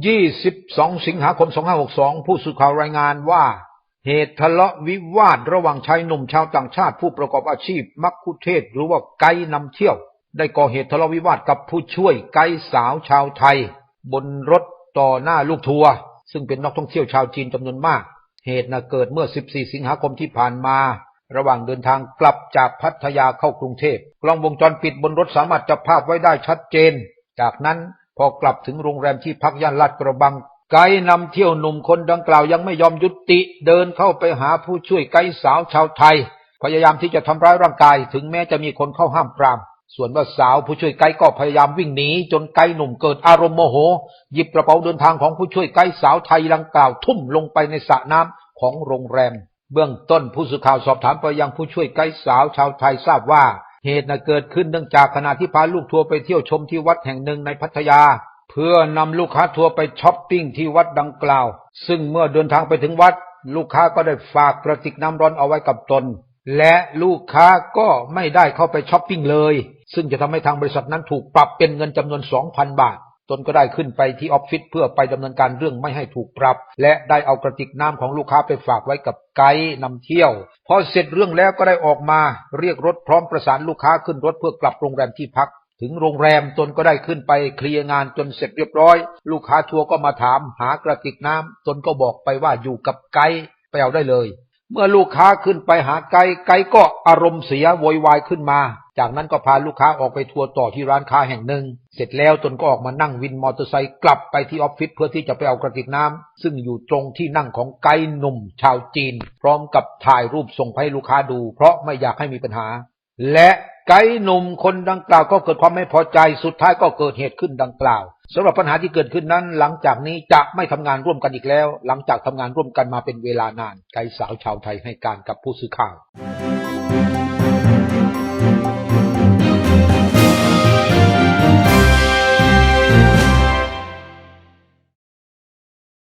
22สิงหาคม2562ผู้สื่อข่าวรายงานว่า เหตุทะเลาะวิวาทระหว่างชายหนุ่มชาวต่างชาติผู้ประกอบอาชีพมักคุเทศหรือว่าไกด์นำเที่ยว ได้ก่อเหตุทะเลาะวิวาทกับผู้ช่วยไกด์สาวชาวไทย บนรถต่อหน้าลูกทัวร์ซึ่งเป็นนักท่องเที่ยวชาวจีนจำนวนมาก เหตุน่ะเกิดเมื่อ 14 สิงหาคมที่ผ่านมา ระหว่างเดินทางกลับจากพัทยาเข้ากรุงเทพกล้องวงจรปิดบนรถสามารถจับภาพไว้ได้ชัดเจน จากนั้น พอกลับถึงโรงแรมที่พักย่านลาดกระบัง ไกด์นำเที่ยวหนุ่มคนดังกล่าวยังไม่ยอมยุติ เดินเข้าไปหาผู้ช่วยไกด์สาวชาวไทย พยายามที่จะทำร้ายร่างกาย ถึงแม้จะมีคนเข้าห้ามปราม ส่วนว่าสาวผู้ช่วยไกด์ก็พยายามวิ่งหนีจนไกด์หนุ่มเกิดอารมณ์โมโห หยิบกระเป๋าเดินทางของผู้ช่วยไกด์สาวไทยดังกล่าวทุ่มลงไปในสระน้ำของโรงแรม เบื้องต้นผู้สื่อข่าวสอบถามไปยังผู้ช่วยไกด์สาวชาวไทยทราบว่า เหตุนะเกิดขึ้นเนื่องจากขณะที่พาลูกทัวร์ไปเที่ยวชมที่วัดแห่งหนึ่งในพัทยา เพื่อนำลูกค้าทัวร์ไปช้อปปิ้งที่วัดดังกล่าว ซึ่งเมื่อเดินทางไปถึงวัด ลูกค้าก็ได้ฝากกระติกน้ำร้อนเอาไว้กับตน และลูกค้าก็ไม่ได้เข้าไปช้อปปิ้งเลย ซึ่งจะทำให้ทางบริษัทนั้นถูกปรับเป็นเงินจำนวน 2,000 บาท ตนก็ได้ขึ้นไปที่ออฟฟิศเพื่อไปดำเนินการเรื่องไม่ให้ถูกปรับ และได้เอากระติกน้ำของลูกค้าไปฝากไว้กับไกด์นำเที่ยว พอเสร็จเรื่องแล้วก็ได้ออกมา เรียกรถพร้อมประสานลูกค้าขึ้นรถเพื่อกลับโรงแรมที่พัก ถึงโรงแรมตนก็ได้ขึ้นไปเคลียร์งานจนเสร็จเรียบร้อย ลูกค้าทัวร์ก็มาถามหากระติกน้ำตนก็บอกไปว่าอยู่กับไกด์ไปเอาได้เลย เมื่อลูกค้าขึ้นไปหาไกด์ไกด์ก็อารมณ์เสียโวยวายขึ้นมา จากนั้นก็พาลูกค้าออกไปทัวร์ต่อที่ร้านค้าแห่งหนึ่ง เสร็จแล้วตนก็ออกมานั่งวินมอเตอร์ไซค์กลับไปที่ออฟฟิศเพื่อที่จะไปเอากระติกน้ำซึ่งอยู่ตรงที่นั่งของไกด์หนุ่มชาวจีน พร้อมกับถ่ายรูปส่งให้ลูกค้าดู เพราะไม่อยากให้มีปัญหา และ ไกด์หนุ่มคนดังกล่าวก็เกิดความไม่พอใจสุดท้ายก็เกิดเหตุขึ้นดังกล่าวสำหรับปัญหาที่เกิดขึ้นนั้น หลังจากนี้จะไม่ทำงานร่วมกันอีกแล้ว หลังจากทำงานร่วมกันมาเป็นเวลานานไกด์สาวชาวไทยให้การกับผู้สื่อข่าว